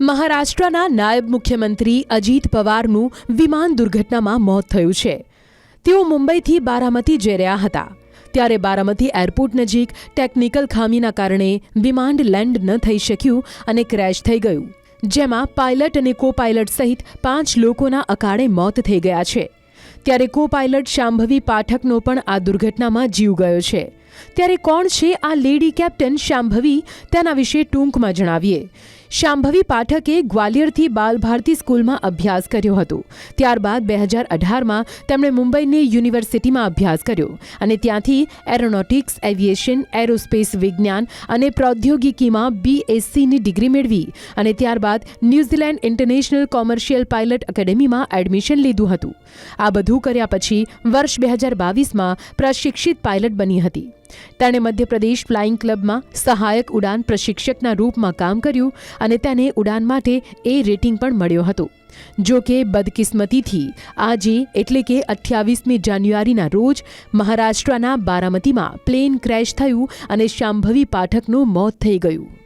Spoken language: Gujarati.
મહારાષ્ટ્રના નાયબ મુખ્યમંત્રી અજીત પવારનું વિમાન દુર્ઘટનામાં મોત થયું છે. તેઓ મુંબઈથી બારામતી જઈ રહ્યા હતા. ત્યારે બારામતી એરપોર્ટ નજીક ટેકનિકલ ખામીના કારણે વિમાન લેન્ડ ન થઈ શક્યું અને ક્રેશ થઈ ગયું, જેમાં પાયલટ અને કો પાયલટ સહિત પાંચ લોકોના અકાળે મોત થઈ ગયા છે. ત્યારે કો પાયલટ શાંભવી પાઠકનો પણ આ દુર્ઘટનામાં જીવ ગયો છે. ત્યારે કોણ છે આ લેડી કેપ્ટન શાંભવી તેના વિશે ટૂંકમાં જણાવીએ. શાંભવી પાઠકે ગ્વાલિયરથી બાલભારતી સ્કૂલમાં અભ્યાસ કર્યો હતો. ત્યારબાદ બે હજાર અઢારમાં તેમણે મુંબઈની યુનિવર્સિટીમાં અભ્યાસ કર્યો અને ત્યાંથી એરોનોટિક્સ, એવિએશન, એરોસ્પેસ વિજ્ઞાન અને પ્રૌદ્યોગિકીમાં બીએસસીની ડિગ્રી મેળવી અને ત્યારબાદ New Zealand international commercial pilot એકેડેમીમાં admission લીધું હતું. આ બધું કર્યા પછી વર્ષ બે હજાર બાવીસમાં પ્રશિક્ષિત પાયલટ બની હતી. તેણે મધ્યપ્રદેશ ફ્લાઇંગ ક્લબમાં સહાયક ઉડાન પ્રશિક્ષકના રૂપમાં કામ કર્યું અને તેને ઉડાન માટે એ રેટિંગ પણ મળ્યો હતો. જો કે બદકિસ્મતીથી, આજે એટલે કે અઠ્યાવીસમી જાન્યુઆરીના રોજ મહારાષ્ટ્રના બારામતીમાં પ્લેન ક્રેશ થયું અને શાંભવી પાઠકનું મોત થઈ ગયું.